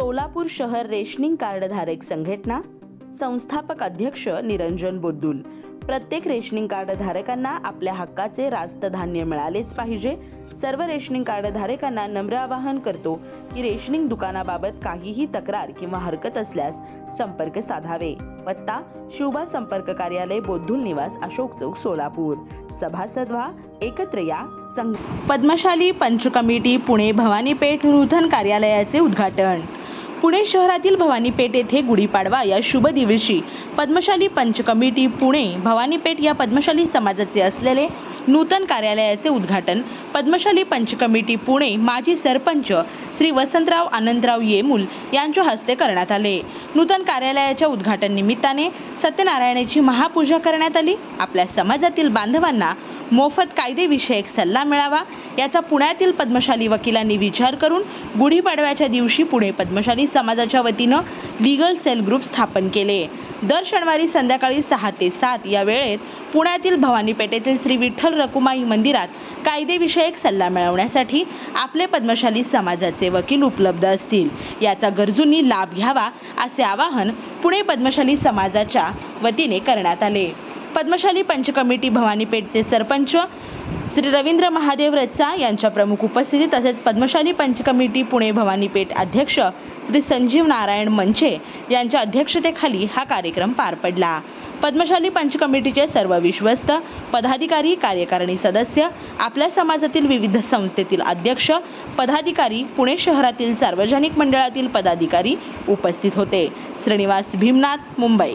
सोलापूर शहर रेशनिंग कार्डधारक संघटना संस्थापक अध्यक्ष निरंजन बोद्दुल. प्रत्येक रेशनिंग कार्डधारकांना आपल्या हक्काचे रास्त धान्य मिळालेच पाहिजे. सर्व रेशनिंग कार्डधारकांना नम्र आवाहन करतो की रेशनिंग दुकानाबाबत काहीही तक्रार किंवा हरकत असल्यास संपर्क साधावे. पत्ता शुभा संपर्क कार्यालय बोद्धुल निवास अशोक चौक सोलापूर. सभासद व्हा एकत्र या संघ पद्मशाली पंच कमिटी पुणे भवानीपेठ नूतन कार्यालयाचे उद्घाटन. पुणे शहरातील भवानीपेठ येथे गुढीपाडवा या शुभ दिवशी पद्मशाली पंच कमिटी पुणे भवानीपेठ या पद्मशाली समाजाचे असलेले नूतन कार्यालयाचे उद्घाटन पद्मशाली पंच कमिटी पुणे माजी सरपंच श्री वसंतराव आनंदराव येमूल यांच्या हस्ते करण्यात आले. नूतन कार्यालयाच्या उद्घाटन निमित्ताने सत्यनारायणाची महापूजा करण्यात आली. आपल्या समाजातील बांधवांना मोफत कायदेविषयक सल्ला मिळावा याचा पुण्यातील पद्मशाली वकिलांनी विचार करून गुढीपाडव्याच्या दिवशी पुणे पद्मशाली समाजाच्या वतीनं लिगल सेल ग्रुप स्थापन केले. दर शनिवारी संध्याकाळी सहा ते सात या वेळेत पुण्यातील भवानीपेठेतील श्री विठ्ठल रकुमाई मंदिरात कायदेविषयक सल्ला मिळवण्यासाठी आपले पद्मशाली समाजाचे वकील उपलब्ध असतील. याचा गरजूंनी लाभ घ्यावा असे आवाहन पुणे पद्मशाली समाजाच्या वतीने करण्यात आले. पद्मशाली पंच कमिटी भवानीपेठचे सरपंच श्री रवींद्र महादेव रच्चा यांच्या प्रमुख उपस्थितीत तसेच पद्मशाली पंच कमिटी पुणे भवानीपेठ अध्यक्ष श्री संजीव नारायण मंचे यांच्या अध्यक्षतेखाली हा कार्यक्रम पार पडला. पद्मशाली पंच कमिटीचे सर्व विश्वस्त पदाधिकारी कार्यकारिणी सदस्य आपल्या समाजातील विविध संस्थेतील अध्यक्ष पदाधिकारी पुणे शहरातील सार्वजनिक मंडळातील पदाधिकारी उपस्थित होते. श्रीनिवास भीमनाथ मुंबई.